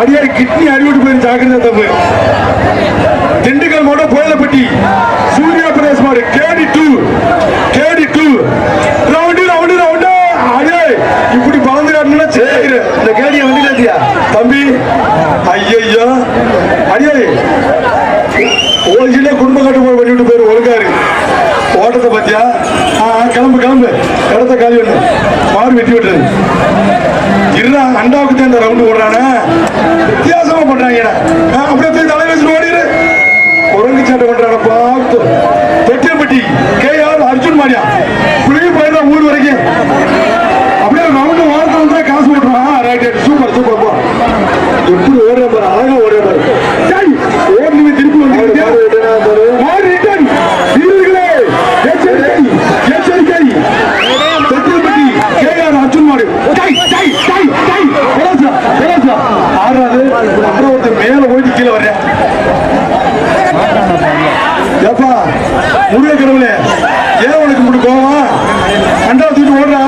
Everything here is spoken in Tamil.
அடியார் கிட்னி அடிவிட்டு போயிரு ஜாக்கிரதை தப்பு. திண்டுக்கல் மாவட்டம் கோயிலப்பட்டி சூர்யா பிரதேச மாடு கேடி டூ கேடி டூ. Round round round. அடே இப்படி பறந்து காட்டணும்னா சரி இந்த கேடியை வந்து தம்பி ஐயையோ. அடியே ஓசில குடும்ப கட்டுப்பாடு பண்ணிட்டு போயிரு ஒழுங்காரு. ஓட்டத்தை பத்தியா? ஆ கிளம்பு கிளம்பு. இடத்த காலி பண்ணு. மாடு வெட்டி விட்டுரு. இருந்தா அண்டாவுக்கு தான் இந்த ரவுண்டு ஓடுறானே பண்றாங்க அப்படியே போய் தலை ஓடிடு. குரங்கு சண்டை பார்த்து. தொட்டியப்பட்டி கே ஆர் அர்ஜுன் மாடியா புளியும் ஊர் வரைக்கும். அப்படியே ரவுண்டு வாரத்தில் காசு போட்டுருவான் ரைட் ரைட் சூப்பர் சூப்பர் போ. எப்படி ஓடுற பாரு அழகா ஓடுற பாரு. டேய், அப்பா முருக கடவுளே ஏன் உனக்கு இப்படி கோவம்? ரெண்டாவது தூக்கிட்டு ஓடுறா